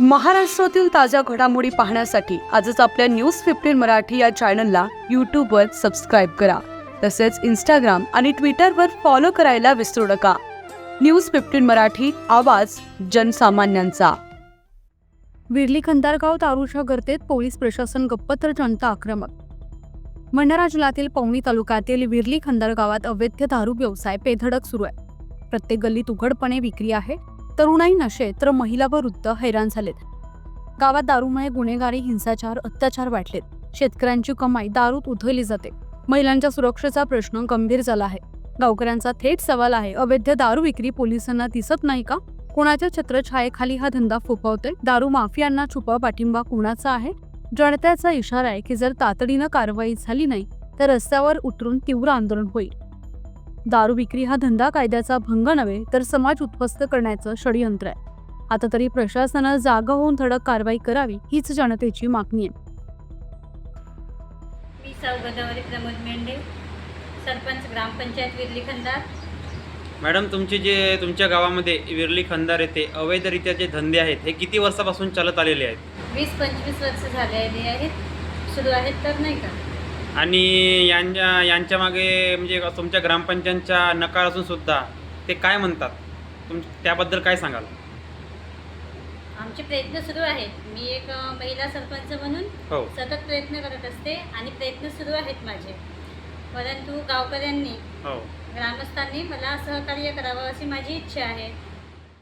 महाराष्ट्रातील ताज्या घडामोडी पाहण्यासाठी आजच आपल्या न्यूज फिफ्टीन मराठी या चॅनलला यूट्यूबवर सबस्क्राईब करा. तसेच इंस्टाग्राम आणि ट्विटरवर फॉलो करायला विसरू नका. न्यूज फिफ्टीन मराठी आवाज जनसामान्यांचा. विरली खंदारगाव तारुशा गर्तेत पोलीस प्रशासन गप्प तर जनता आक्रमक. भंडारा जिल्ह्यातील पवनी तालुक्यातील विरली खंदार गावात अवैध दारू व्यवसाय पेधडक सुरू आहे. प्रत्येक गल्लीत उघडपणे विक्री आहे. तरुणाई नशे तर महिला व वृद्ध हैराण झालेत. गावात दारूमुळे गुन्हेगारी हिंसाचार अत्याचार वाढलेत. शेतकऱ्यांची कमाई दारूत उधळली जाते. महिलांच्या सुरक्षेचा प्रश्न गंभीर झाला आहे. गावकऱ्यांचा थेट सवाल आहे अवैध दारू विक्री पोलिसांना दिसत नाही का? कोणाच्या छत्रछायेखाली हा धंदा फोफवतोय दारू माफियांना छुपा पाठिंबा कुणाचा आहे? जनतेचा इशारा आहे की जर तातडीनं कारवाई झाली नाही तर रस्त्यावर उतरून तीव्र आंदोलन होईल. दारू विक्री हा धंदा कायद्याचा भंग नव्हे तर समाज उद्ध्वस्त करण्याचं षडयंत्र आहे. आता तरी प्रशासनानं जागा होऊन धडक कारवाई करावी हीच जनतेची मागणी आहे. मी सौ गोदावरी प्रमोद मेंढे सरपंच ग्रामपंचायत विरली खंदार. मॅडम तुमचे जे तुमच्या गावामध्ये विरली खंदार येथे अवैधरित्या जे धंदे आहेत हे किती वर्षापासून चालत आलेले आहेत? वीस पंचवीस वर्ष झालेली आहेत सुरू आहेत तर नाही का? आणि यांच्या यांच्या मागे म्हणजे तुमच्या ग्रामपंचायतच्या नकार असून सुद्धा ते काय म्हणतात? तुम त्याबद्दल काय सांगाल? आमचे प्रयत्न सुरू आहेत. मी एक महिला सरपंच म्हणून हो. सतत प्रयत्न करत असते आणि प्रयत्न सुरू आहेत माझे. परंतु गावकऱ्यांनी हो. ग्रामस्थांनी मला सहकार्य करावं अशी माझी इच्छा आहे.